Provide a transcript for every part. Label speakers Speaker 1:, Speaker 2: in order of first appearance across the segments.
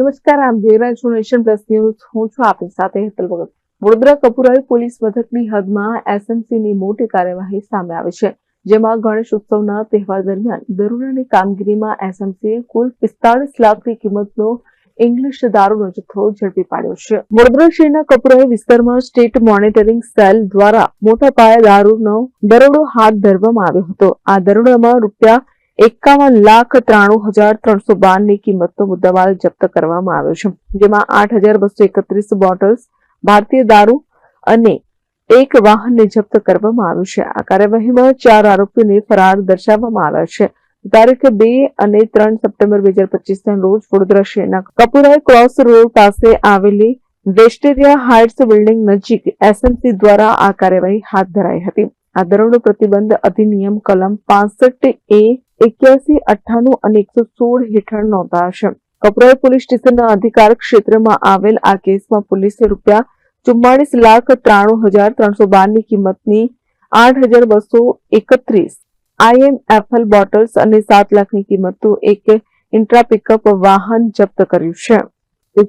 Speaker 1: નમસ્કાર, આમ જોઈ રહ્યા નેશન પ્લસ ન્યૂઝ હું છું આપની સાથે હેતલ ભગત. વડોદરા કપુરાઈ પોલીસ મથકની હદમાં એસએમસીની મોટી કાર્યવાહી સામે આવી છે, જેમાં ગણેશ ઉત્સવના તહેવાર દરમિયાન દરોડાની કામગીરીમાં એસએમસીએ કુલ પિસ્તાળીસ લાખની કિંમતનો ઇંગ્લિશ દારૂનો જથ્થો ઝડપી પાડ્યો છે. વડોદરા શહેરના કપુરાઈ વિસ્તારમાં સ્ટેટ મોનિટરિંગ સેલ દ્વારા મોટા પાયે દારૂનો દરોડો હાથ ધરવામાં આવ્યો હતો. આ દરોડામાં રૂપિયા એકાવન લાખ ત્રાણું હજાર ત્રણસો બારની કિંમતનો મુદ્દામાલ જપ્ત કરવામાં આવ્યો છે, જેમાં આઠ હજાર બસો એકત્રીસ બોટલ્સ, ભારતીય દારૂ અને એક વાહનને જપ્ત કરવામાં આવ્યું છે. આ કાર્યવાહીમાં ચાર આરોપીઓને ફરાર દર્શાવવામાં આવ્યા છે. તારીખ બે અને ત્રણ સપ્ટેમ્બર બે હજાર પચીસના રોજ વડોદરા શહેરના કપુરા ક્રોસ રોડ પાસે આવેલી વેસ્ટેરિયા હાઇટ્સ બિલ્ડિંગ નજીક એસએમસી દ્વારા આ કાર્યવાહી હાથ ધરાઈ હતી. આ દરોડો પ્રતિબંધ અધિનિયમ કલમ પાસઠ એ એક્યાસી, અઠ્ઠાણું અને એકસો સોળ હેઠળ નોંધાશે કપરાઈ પોલીસ સ્ટેશનના અધિકાર ક્ષેત્રમાં આવેલ આ કેસમાં પોલીસે રૂપિયા ચુમ્માળીસ લાખ ત્રાણું હજાર ત્રણસો બારની કિંમતની આઠ હજાર બસો એકત્રીસ આઈએમએફએલ બોટલ્સ અને સાત લાખની કિંમતનું એક ઇન્ટ્રા પિકઅપ વાહન જપ્ત કર્યું છે.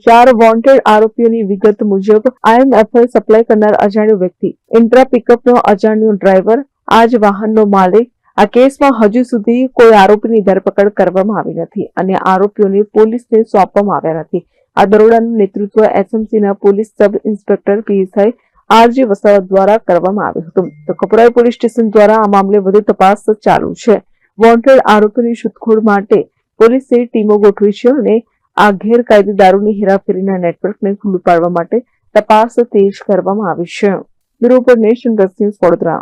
Speaker 1: ચાર વોન્ટેડ આરોપીઓની વિગત મુજબ આઈએમએફએલ સપ્લાય કરનાર અજાણ્યો વ્યક્તિ, ઇન્ટ્રા પિકઅપનો અજાણ્યો ડ્રાઈવર, આ જ વાહનનો માલિક આ કેસમાં હજુ સુધી કોઈ આરોપીની ધરપકડ કરવામાં આવી નથી અને આરોપીઓને પોલીસને સોંપવામાં આવ્યા નથી. આ દરોડાનું નેતૃત્વ એસએમસીના police sub inspector PSI R G Vasavat દ્વારા કરવામાં આવ્યું હતું. તો કપરાઈ પોલીસ સ્ટેશન દ્વારા આ મામલે વધુ તપાસ ચાલુ છે. વોન્ટેડ આરોપીની શોધખોળ માટે પોલીસે ટીમો ગોઠવી છે અને આ ગેરકાયદે દારૂની હેરાફેરીના નેટવર્કને ખુલ્લું પાડવા માટે તપાસ તેજ કરવામાં આવી છે. બ્યુરો પર નેશન ન્યૂઝ વડોદરા.